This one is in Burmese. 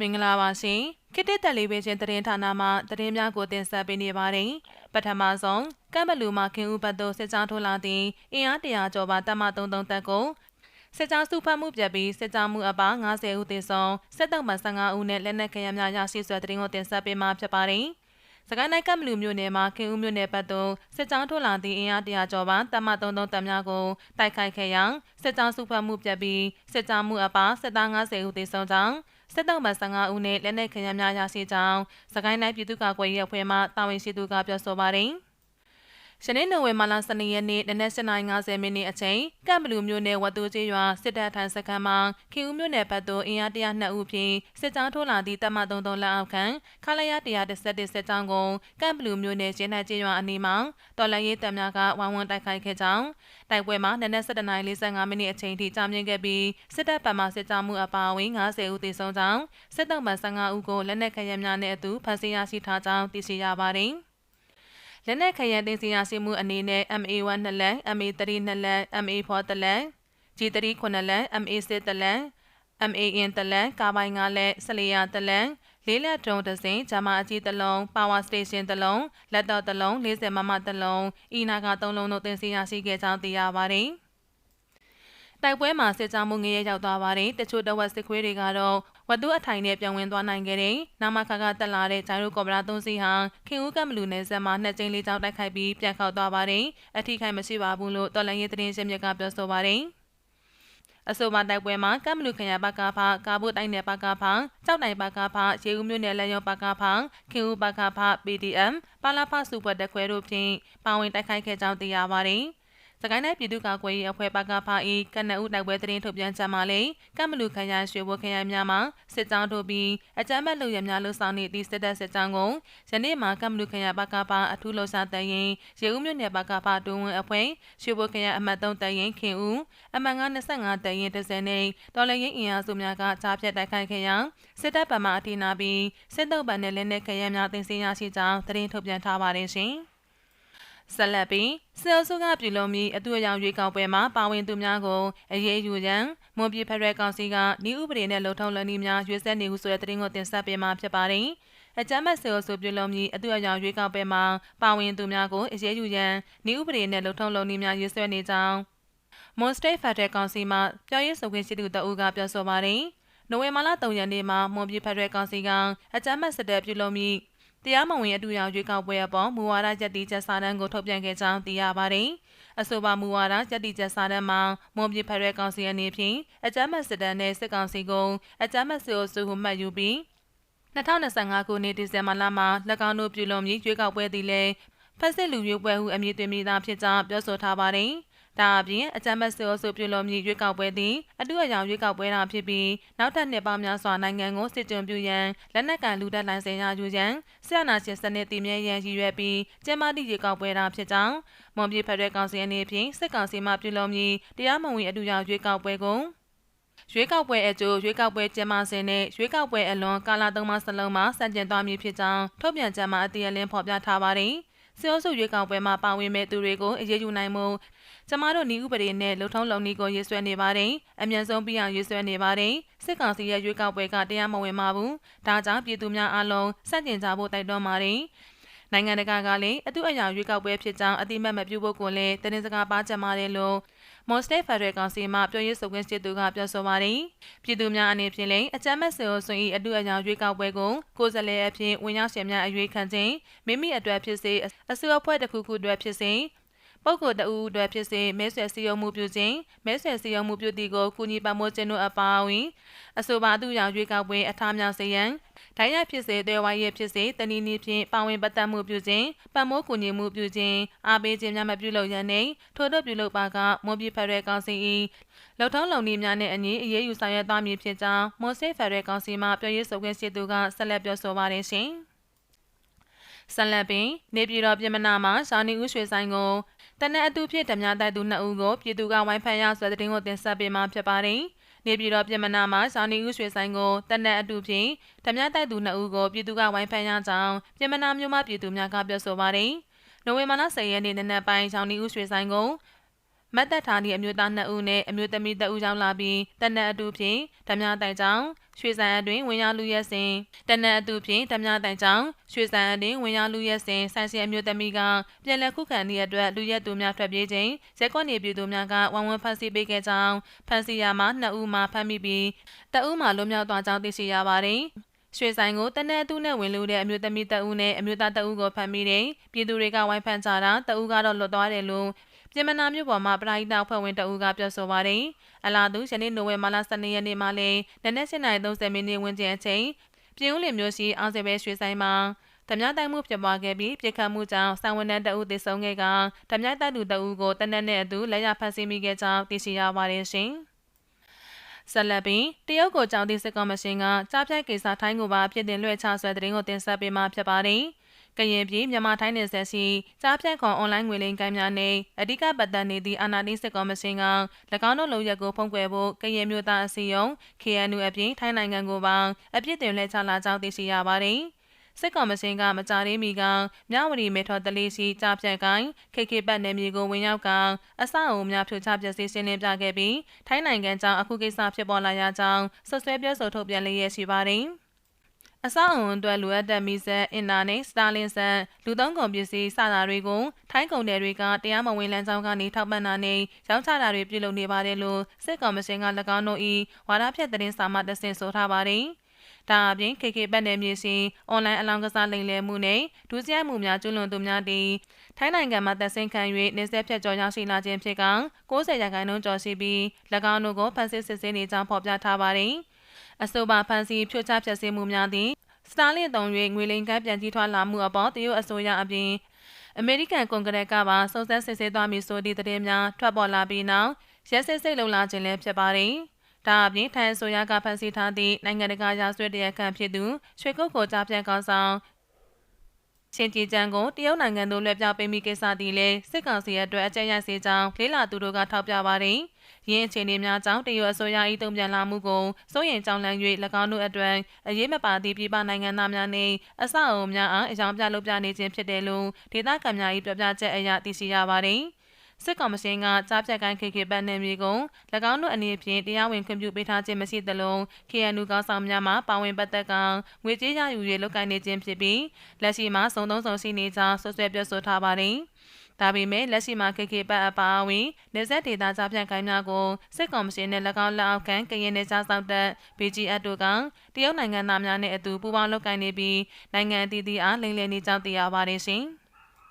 မင်္ဂလာပါရှင်ခေတ္တတက်လေးပဲချင်းသတင်းဌာနမှသတင်းများကိုတင်ဆက်ပေးနေပါတယ်ပထမဆုံးကမ်ဘလူမှာခင်ဦးဘတ်သို့စစ်ကြောင်းထိုးလာသည့်အင်အားတရာကျော်ပါတပ်မ33တပ်ကိုစစ်ကြောင်းစုဖတ်မှုပြတ်ပြီးစစ်ကြောင်းမှုအပါ90ဦးသေဆုံးစစ်တပ်မှ15ဦးနဲ့လက်နက်ခဲယမ်းများရရှိဆွဲသတင်းကိုတင်ဆက်ပေးမှာဖြစ်ပါတယ်စကိုင်းတိုင်းကမ်ဘလူမြို့နယ်မှာခင်ဦးမြို့နယ်ဘက်သို့စစ်ကြောင်းထိုးလာသည့်အင်အားတရာကျော်ပါတပ်မ33တပ်များကိုတိုက်ခိုက်ခဲ့ရာစစ်ကြောင်းစုဖတ်မှုပြတ်ပြီးစစ်ကြောင်းမှုအပါစစ်သား90ဦးသေဆုံးကြောင်း စစ်တောက်မှ15ဦးနဲ့လက်နက်ခဲယမ်းများရရှိကြောင်းစကိုင်းတိုင်းပြည်သူ့ကာကွယ်ရေးအဖွဲ့မှတာဝန်ရှိသူကပြောဆိုပါတယ်။ ယနေ့နိုဝင်ဘာလ12ရက်နေ့နနက်7:50မိနစ်အချိန်ကမ်ဘလူမြို့နယ်ဝတ်တူကျေးရွာစစ်တပ်ထိုင်စခန်းမှာခင်ဦးမြို့နယ်ဘက်သို့အင်အား102ဦးဖြင့်စစ်ကြောင်းထိုးလာသည့်တပ်မ33လက်အောက်ခံခလာရ117စစ်ကြောင်းကိုကမ်ဘလူမြို့နယ်ကျင်းနိုင်ကျေးရွာအနီးမှာတော်လန်ရေးတပ်များကဝိုင်းဝန်းတိုက်ခိုက်ခဲ့ကြောင်းတိုက်ပွဲမှာနနက်7:45မိနစ်အချိန်ထိကြာမြင့်ခဲ့ပြီးစစ်တပ်ဘက်မှစစ်ကြောင်းမှုအပါအဝင်90ဦးသေဆုံးကြောင်းစစ်တပ်မှ15ဦးကိုလက်နက်ခဲယမ်းများနဲ့အတူဖမ်းဆီးရရှိထားကြောင်းသိရှိရပါတယ်။ လက်နက်ခရန်တင်စီရရှိမှုအနေနဲ့ MA1 နှစ်လမ်း MA3 နှစ်လမ်း MA4 တလမ်း G3 ခုနှစ်လမ်း MA6 တလမ်း MAN တလမ်းကာပိုင်ငါလက်ဆလီယာတလမ်းလေးလက်ဒုံတစင်ဂျမာအကြီးတလုံး Power Station တလုံးလက်တော့တလုံး40မမတလုံးအီနာက3လုံးတို့တင်စီရရှိခဲ့ကြောင်းသိရပါတယ်။ တိုက်ပွဲမှာစစ်ကြောင်းမှုငရဲရောက်သွားပါတယ်တချို့တဝက်စစ်ခွေးတွေကတော့ဝတ်သူအထိုင်နဲ့ပြောင်းဝင်သွားနိုင်ခဲ့တယ်နာမခါကတက်လာတဲ့ဂျိုင်ရိုကော်ဘရာသုံးစီးဟာခင်ဦးကမလူနယ်ဆက်မှာနှစ်ကြိမ်လေးကြောင်းတိုက်ခိုက်ပြီးပြန်ခောက်သွားပါတယ်အထိခိုက်မရှိပါဘူးလို့တော်လန်ရေးသတင်းရှင်မြစ်ကပြောဆိုပါတယ်အဆိုပါတိုက်ပွဲမှာကမ်မလူခရဘကဖကာဘုတိုင်းနယ်ဘကဖကြောက်တိုင်ဘကဖရေဦးမြို့နယ်လက်ရောဘကဖခင်ဦးဘကဖ PDM ပါလာဖစုဘတ်တက်ခွဲတို့ဖြင့်ပါဝင်တိုက်ခိုက်ခဲ့ကြောင်းသိရပါတယ်။ စကိုင်းတိုင်းပြည်သူ့ကာကွယ်ရေးအဖွဲ့ပကဖာဤကနအုပ်တိုက်ပွဲသတင်းထုတ်ပြန်ချက်မှာလည်းကမ္မလူခရိုင်ရွှေဘိုခရိုင်များမှာစစ်ကြောင်းထုတ်ပြီးအကြမ်းဖက်လူရများလှုပ်ဆောင်နေသည့်စစ်တပ်စစ်ကြောင်းကိုယနေ့မှာကမ္မလူခရိုင်ပကဖာအထူးလှုပ်ရှားတရင်ရေဦးမြို့နယ်ပကဖာတွန်းဝင်အဖွဲ့ရွှေဘိုခရိုင်အမှတ်3တရင်ခင်ဦးအမှတ်9 25တရင်30နဲ့တော်လရင်အင်အားစုများကကြားဖြတ်တိုက်ခိုက်ခဲ့ရာစစ်တပ်ဗမာအထိနာပြီးစစ်တုပ်ပန်နဲ့လက်နက်ခရိုင်များတင်စီရရှိကြောင်းသတင်းထုတ်ပြန်ထားပါတယ်ရှင်။ ဆက်လက်ပြီးစစ်အုပ်စုကပြုလုပ်ပြီးအတူအယောင်ရွေးကောက်ပွဲမှာပါဝင်သူများကိုအရေးယူရန်မွန်ပြည်ဖက်ဒရယ်ကောင်စီကဤဥပဒေနဲ့လုံထုံးလုံနည်းများရွေးဆက်နေဟုဆိုတဲ့သတင်းကိုတင်ဆက်ပေးမှာဖြစ်ပါတယ်။အကြမ်းဖက်စစ်အုပ်စုပြုလုပ်ပြီးအတူအယောင်ရွေးကောက်ပွဲမှာပါဝင်သူများကိုအရေးယူရန်ဤဥပဒေနဲ့လုံထုံးလုံနည်းများရွေးဆွဲနေကြောင်းမွန်စတိတ်ဖက်ဒရယ်ကောင်စီမှပြောရေးဆိုခွင့်ရှိသူတအူးကပြောဆိုပါတယ်။နိုဝင်ဘာလ3ရက်နေ့မှာမွန်ပြည်ဖက်ဒရယ်ကောင်စီကအကြမ်းဖက်စစ်တပ်ပြုလုပ်ပြီး တရားမဝင်အတူရောင်ရွေးကောက်ပွဲအပေါ်မူဝါဒချက်တီချက်စာတမ်းကိုထုတ်ပြန်ခဲ့ကြောင်းသိရပါတယ်။အဆိုပါမူဝါဒချက်တီချက်စာတမ်းမှာမွန်ပြည်ဖက်ဒရယ်ကောင်စီအနေဖြင့်အကြမ်းဖက်စစ်တပ်နဲ့စစ်ကောင်စီကိုအကြမ်းဖက်စစ်အုပ်စုကိုမှတ်ယူပြီး2025ခုနှစ်ဒီဇင်ဘာလမှာ၎င်းတို့ပြုလုပ်မည်ရွေးကောက်ပွဲသည်လည်းဖက်စစ်လူမျိုးပွဲဟုအမည်သွင်းမိသားဖြစ်ကြောင်းပြောဆိုထားပါတယ်။ ဒါအပြင်အကြမ်းဖက်စစ်အုပ်စုပြုလုပ်မည့်ရွေးကောက်ပွဲသည်အတူအယောင်ရွေးကောက်ပွဲသာဖြစ်ပြီးနောက်ထပ်နှစ်ပေါင်းများစွာနိုင်ငံကိုစစ်ကြုံပြုရန်လက်နက်ကန်လူတက်လိုင်းစင်ရယူရန်ဆရာနာရှင်စနစ်တည်မြဲရန်ရည်ရွယ်ပြီးကျင်းပသည့်ရွေးကောက်ပွဲသာဖြစ်ကြောင်းမွန်ပြည်ဖက်ဒရယ်ကောင်စီအနေဖြင့်စစ်ကောင်စီမှပြုလုပ်မည့်တရားမဝင်အတူအယောင်ရွေးကောက်ပွဲကိုရွေးကောက်ပွဲအကျိုးရွေးကောက်ပွဲကျင်းပစဉ်နဲ့ရွေးကောက်ပွဲအလွန်ကာလသုံးမစလုံးမှာစံကျင်သွားမည်ဖြစ်ကြောင်းထုတ်ပြန်ချက်မှာအတည်အလင်းဖော်ပြထားပါတယ်။ စီအိုစုရွေးကောက်ပွဲမှာပါဝင်မဲ့သူတွေကိုအရေးယူနိုင်မှုကျမတို့ဤဥပဒေနဲ့လုံထုံးလုံနည်းကိုရေးဆွဲနေပါတယ်။အမြန်ဆုံးပြီးအောင်ရေးဆွဲနေပါတယ်။စစ်ကောင်စီရဲ့ရွေးကောက်ပွဲကတရားမဝင်ပါဘူး။ဒါကြောင့်ပြည်သူများအားလုံးစန့်ကျင်ကြဖို့တိုက်တွန်းပါတယ်။ နိုင်ငံတကာကလည်းအတူအရာရွေးကောက်ပွဲဖြစ်ကြောင်းအတိမတ်မပြုဖို့ကိုလည်းတင်းစကားပါကြမှာတယ်လို့မော်စတေဖက်ဒရယ်ကောင်စီမှပြောရေးဆိုခွင့်ရှိသူကပြောဆိုပါတယ်။ပြည်သူများအနေဖြင့်လည်းအကြမ်းမဲ့ဆင်အိုဆွင်၏အတူအရာရွေးကောက်ပွဲကိုကိုယ်စားလှယ်အဖြစ်ဝင်ရောက်ရှင်များအရွေးခံခြင်းမိမိအတွက်ဖြစ်စေအစိုးရအဖွဲ့တစ်ခုခုအတွက်ဖြစ်စေ ပုဂ္ဂိုလ်တဦးအတွက်ဖြစ်စေမဲဆွယ်စည်းရုံးမှုပြုခြင်းမဲဆွယ်စည်းရုံးမှုပြုသည့်ကိုကုညီပံ့ပိုးခြင်းတို့အပါအဝင်အဆိုပါသူရောင်ရွေးကောက်ပွဲအထားများစေရန်ဒိုင်းရဖြစ်စေတဲဝိုင်းရဖြစ်စေတနည်းနည်းဖြင့်ပါဝင်ပတ်သက်မှုပြုခြင်းပံ့ပိုးကူညီမှုပြုခြင်းအားပေးခြင်းများမပြုလုပ်ရန်နှင့်ထို့တို့ပြုလုပ်ပါကမွန်ပြည်ဖက်ဒရယ်ကောင်စီ၏လောက်ထောင်းလုံနည်းများနဲ့အညီအရေးယူဆောင်ရွက်သွားမည်ဖြစ်ကြောင်းမွန်စစ်ဖက်ဒရယ်ကောင်စီမှပြောရေးဆိုခွင့်ရှိသူကဆက်လက်ပြောဆိုပါတယ်ရှင်ဆက်လက်ပင်နေပြည်တော်ပြည်မနာမှာဇာနီဦးရွှေဆိုင်ကို တနက်အတူဖြစ်ဓမြတိုက်သူနှစ်ဦးကိုပြည်သူကဝိုင်းဖန်ရဆွဲတဲ့တင်ကိုတင်ဆက်ပေးမှာဖြစ်ပါတယ်။နေပြည်တော်ပြည်မနာမှာဇာနီဦးရွှေဆိုင်ကိုတနက်အတူဖြင့်ဓမြတိုက်သူနှစ်ဦးကိုပြည်သူကဝိုင်းဖန်ရကြောင်းပြည်မနာမြို့မှပြည်သူများကပြောဆိုပါတယ်။နိုဝင်ဘာလ10ရက်နေ့နနက်ပိုင်းဇာနီဦးရွှေဆိုင်ကို မတ်သက်ထားသည့်အမျိုးသား2ဦးနှင့်အမျိုးသမီး2ဦးရောက်လာပြီးတနက်အတူဖြင့်ဓမြတိုင်ကြောင့်ရွှေဆိုင်အတွင်းဝင်ရောက်လူရက်စဉ်တနက်အတူဖြင့်ဓမြတိုင်ကြောင့်ရွှေဆိုင်အတွင်းဝင်ရောက်လူရက်စဉ်ဆိုင်ရှင်အမျိုးသမီးကပြန်လည်ခုခံသည့်အတွက်လူရက်သူများထွက်ပြေးခြင်းရက်ကွက်နေပြည်သူများကဝမ်ဝမ်ဖမ်းဆီးပေးခဲ့ကြောင်းဖမ်းဆီးရမှ2ဦးမှဖမ်းမိပြီးတအူးမှလွတ်မြောက်သွားကြောင်းသိရှိရပါတယ်ရွှေဆိုင်ကိုတနက်အတူနဲ့ဝင်လို့တဲ့အမျိုးသမီးတအူးနဲ့အမျိုးသားတအူးကိုဖမ်းမိတယ်ပြည်သူတွေကဝိုင်းဖမ်းကြတာတအူးကတော့လွတ်သွားတယ်လို့ ပြင်မနာမြို့ပေါ်မှာပရိဒအဖွဲ့ဝင်တအူးကပြောဆိုပါတယ်။အလားတူယနေ့နိုဝင်ဘာလ12ရက်နေ့မှာလည်းနနက်7:30မိနစ်ဝန်းကျင်အချိန်ပြည်ဦးလင်မြို့ရှိအောင်စပဲရွှေဆိုင်မှာဓမြတိုက်မှုဖြစ်ပွားခဲ့ပြီးပြစ်ခတ်မှုကြောင့်ဆိုင်ဝန်ထမ်းတအုပ်သေဆုံးခဲ့ကဓမြတိုက်သူတအုပ်ကိုတနက်နဲ့အတူလက်ရဖမ်းဆီးမိခဲ့ကြောင်းသိရှိရပါတယ်ရှင်။ဆက်လက်ပြီးတရုတ်ကိုကြောင်သည့်စစ်ကော်မရှင်ကကြားဖြတ်ကိစ္စထိုင်းကိုပါဖြစ်တင်လွှဲချဆွဲတဲ့ရင်ကိုတင်ဆက်ပေးမှာဖြစ်ပါတယ်။ ကရင်ပြည်မြန်မာထိုင်းနယ်စပ်ရှိကြားဖြတ်ခွန်အွန်လိုင်းငွေလိမ်ကိုင်းများနှင့်အဓိကပတ်သက်နေသည့်အာဏာသိမ်းစစ်ကော်မရှင်က၎င်းတို့လုံရက်ကိုဖုံးကွယ်ဖို့ကရင်မျိုးသားအစည်းအရုံး KNU အပြင်ထိုင်းနိုင်ငံကိုပါအပြစ်တင်လှည့်ချလာကြောင်းသိရှိရပါသည်စစ်ကောင်မရှင်ကမကြသေးမီကမြဝတီမေထော်တလေးရှိကြားဖြတ်ကိုင်းခေခေပတ်နယ်မြေကိုဝင်ရောက်ကအဆောက်အုံများဖြိုချပျက်စီးရှင်းလင်းပြခဲ့ပြီးထိုင်းနိုင်ငံကြောင့်အခုကိစ္စဖြစ်ပေါ်လာရကြောင်းဆွဆွဲပြောဆိုထုတ်ပြန်လျက်ရှိပါတယ်။ အဆောက်အုံအတွက်လိုအပ်တဲ့မီးစက်အင်တာနက်စတာလင်ဆန်လူသုံးကုန်ပစ္စည်းစတာတွေကိုထိုင်းကုန်တယ်တွေကတရားမဝင်လမ်းကြောင်းကနေထောက်ပံ့တာနဲ့ရောင်းချတာတွေပြုလုပ်နေပါတယ်လို့စစ်ကောင်မရှင်က၎င်းတို့၏ဝါဒဖြတ်သတင်းစာမှတဆင့်ဆိုထားပါတယ်ဒါအပြင် KK ပတ်နယ်မြေစီအွန်လိုင်းအလောင်းကစားလိမ်လည်မှုနဲ့ဒုစရိုက်မှုများကျူးလွန်သူများတည်ထိုင်းနိုင်ငံမှာတပ်ဆင်းခံ၍နေဆက်ဖြတ်ကျော်ရောက်ရှိလာခြင်းဖြစ်က90ရာခိုင်နှုန်းကျော်ရှိပြီး၎င်းတို့ကိုဖန်ဆစ်စစ်ဆေးနေကြောင်းဖော်ပြထားပါတယ်။ အဆိုပါဖန်စီဖြိုချဖျက်ဆီးမှုများသည့်စတာလင်သုံး၍ငွေလိမ်ကပြန်ကြီးထွားလာမှုအပေါ်တရုတ်အစိုးရအပြင်အမေရိကန်ကွန်ဂရက်ကပါစုံစမ်းစစ်ဆေးသွားမည်ဆိုသည့်သတင်းများထွက်ပေါ်လာပြီးနောက်ရက်စစ်စိတ်လုံလာခြင်းလည်းဖြစ်ပါတယ်။ဒါအပြင်ထိုင်းအစိုးရကဖန်ဆီးထားသည့်နိုင်ငံတကာရာဇဝတ်တရားခံဖြစ်သူရွှေကုတ်ကိုကြားပြန်ကောင်းဆောင် ချင်းကြည်ချန်ကိုတရုတ်နိုင်ငံသို့လွှဲပြောင်းပေးမိကိစ္စသည်လည်းစစ်ကောင်စီအတွက်အကြမ်းရစေကြောင်းလေးလာသူတို့ကထောက်ပြပါတယ်။ရင်းအခြေအနေများကြောင့်တရုတ်အစိုးရ၏တုံ့ပြန်လာမှုကိုစိုးရိမ်ကြောင်းလန့်၍၎င်းတို့အတွက်အရေးမပါသည့်ပြည်ပနိုင်ငံသားများနှင့်အဆောက်အအုံများအားအကြောင်းပြလုပ်ပြနေခြင်းဖြစ်တယ်လို့ဒေသခံများ၏ပြောပြချက်အရသိရှိရပါသည် စစ်ကောင်မရှင်ကကြားဖြတ်ကိုင်း KK ပတ်နယ်မြေကို၎င်းတို့အနေဖြင့်တရားဝင်ခွင့်ပြုပေးထားခြင်းမရှိသလို KNU ကောင်းဆောင်များမှပါဝင်ပတ်သက်ကငွေကြေးရယူ၍လုပ်ကိုင်နေခြင်းဖြစ်ပြီးလက်ရှိမှာစုံသုံးဆောင်ရှိနေကြောင်းဆွဆွဲပြောဆိုထားပါသည်။ဒါပေမဲ့လက်ရှိမှာ KK ပတ်အပါအဝင်နေဆက်ဒေတာကြားဖြန့်ကိုင်းများကိုစစ်ကောင်မရှင်နဲ့၎င်းလက်အောက်ခံကရင်နယ်ခြားစောင့်တပ် BGF တို့ကတရုတ်နိုင်ငံသားများနဲ့အတူပူးပေါင်းလုပ်ကိုင်နေပြီးနိုင်ငံအသီးသီးအားလိမ်လည်နေကြောင်းသိရပါတယ်ရှင်။